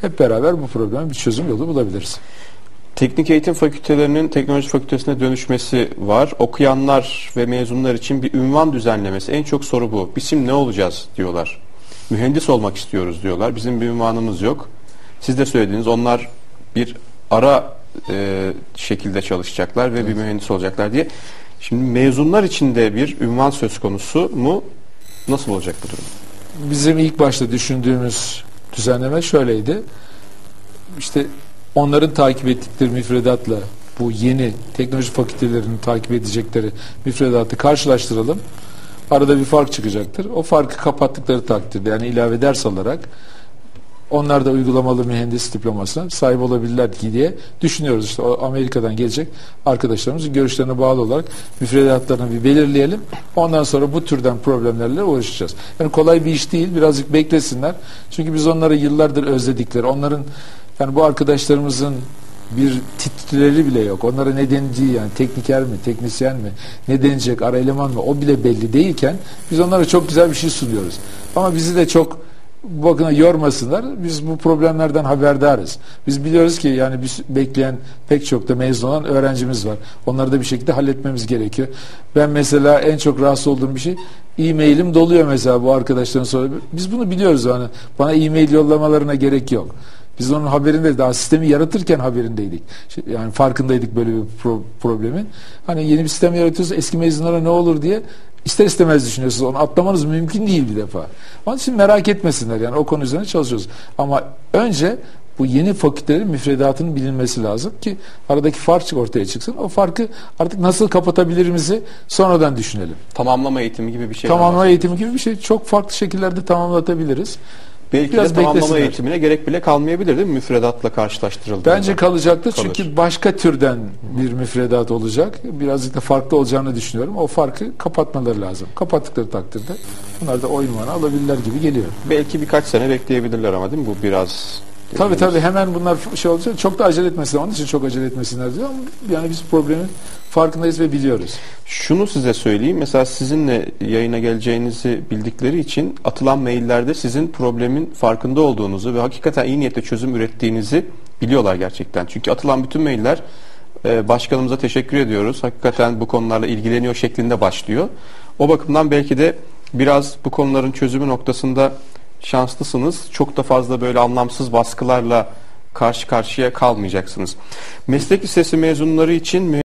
hep beraber bu probleme bir çözüm yolu bulabiliriz. Teknik eğitim fakültelerinin teknoloji fakültesine dönüşmesi var. Okuyanlar ve mezunlar için bir ünvan düzenlemesi. En çok soru bu. Biz şimdi ne olacağız diyorlar. Mühendis olmak istiyoruz diyorlar. Bizim bir ünvanımız yok. Siz de söylediğiniz onlar bir ara e, şekilde çalışacaklar ve bir mühendis olacaklar diye. Şimdi mezunlar için de bir ünvan söz konusu mu? Nasıl olacak bu durum? Bizim ilk başta düşündüğümüz düzenleme şöyleydi. İşte onların takip ettikleri müfredatla bu yeni teknoloji fakültelerinin takip edecekleri müfredatı karşılaştıralım. Arada bir fark çıkacaktır. O farkı kapattıkları takdirde yani ilave ders alarak onlar da uygulamalı mühendis diplomasına sahip olabilirler diye düşünüyoruz. İşte Amerika'dan gelecek arkadaşlarımızın görüşlerine bağlı olarak müfredatlarını bir belirleyelim. Ondan sonra bu türden problemlerle uğraşacağız. Yani kolay bir iş değil. Birazcık beklesinler. Çünkü biz onları yıllardır özledikleri, onların yani bu arkadaşlarımızın bir titreleri bile yok. Onlara ne dendiği yani tekniker mi, teknisyen mi, ne denecek, ara eleman mı o bile belli değilken biz onlara çok güzel bir şey sunuyoruz. Ama bizi de çok bu bakına yormasınlar. Biz bu problemlerden haberdarız. Biz biliyoruz ki yani biz bekleyen pek çok da mezun olan öğrencimiz var. Onları da bir şekilde halletmemiz gerekiyor. Ben mesela en çok rahatsız olduğum bir şey e-mailim doluyor mesela bu arkadaşların sonra. Biz bunu biliyoruz yani. Bana e-mail yollamalarına gerek yok. Biz onun haberinde daha sistemi yaratırken haberindeydik. Yani farkındaydık böyle bir pro problemin. Hani yeni bir sistem yaratıyoruz eski mezunlara ne olur diye ister istemez düşünüyorsunuz. Onu atlamanız mümkün değil bir defa. Onun için merak etmesinler yani o konu üzerine çalışıyoruz. Ama önce bu yeni fakültelerin müfredatının bilinmesi lazım ki aradaki fark ortaya çıksın. O farkı artık nasıl kapatabilirimizi sonradan düşünelim. Tamamlama eğitimi gibi bir şey. Tamamlama eğitimi gibi bir şey çok farklı şekillerde tamamlatabiliriz. Belki Biraz de tamamlama eğitimine gerek bile kalmayabilir değil mi müfredatla karşılaştırıldığında? Bence kalacaktır Kalır. çünkü başka türden bir müfredat olacak. Birazcık da farklı olacağını düşünüyorum. O farkı kapatmaları lazım. Kapattıkları takdirde bunlar da o ünvanı alabilirler gibi geliyor. Belki birkaç sene bekleyebilirler ama değil mi? Bu biraz Tabii tabii hemen bunlar şey olacak. Çok da acele etmesinler. Onun için çok acele etmesinler diyor ama yani biz problemin farkındayız ve biliyoruz. Şunu size söyleyeyim. Mesela sizinle yayına geleceğinizi bildikleri için atılan maillerde sizin problemin farkında olduğunuzu ve hakikaten iyi niyetle çözüm ürettiğinizi biliyorlar gerçekten. Çünkü atılan bütün mailler e, başkanımıza teşekkür ediyoruz. Hakikaten bu konularla ilgileniyor şeklinde başlıyor. O bakımdan belki de biraz bu konuların çözümü noktasında şanslısınız. Çok da fazla böyle anlamsız baskılarla karşı karşıya kalmayacaksınız. Meslek lisesi mezunları için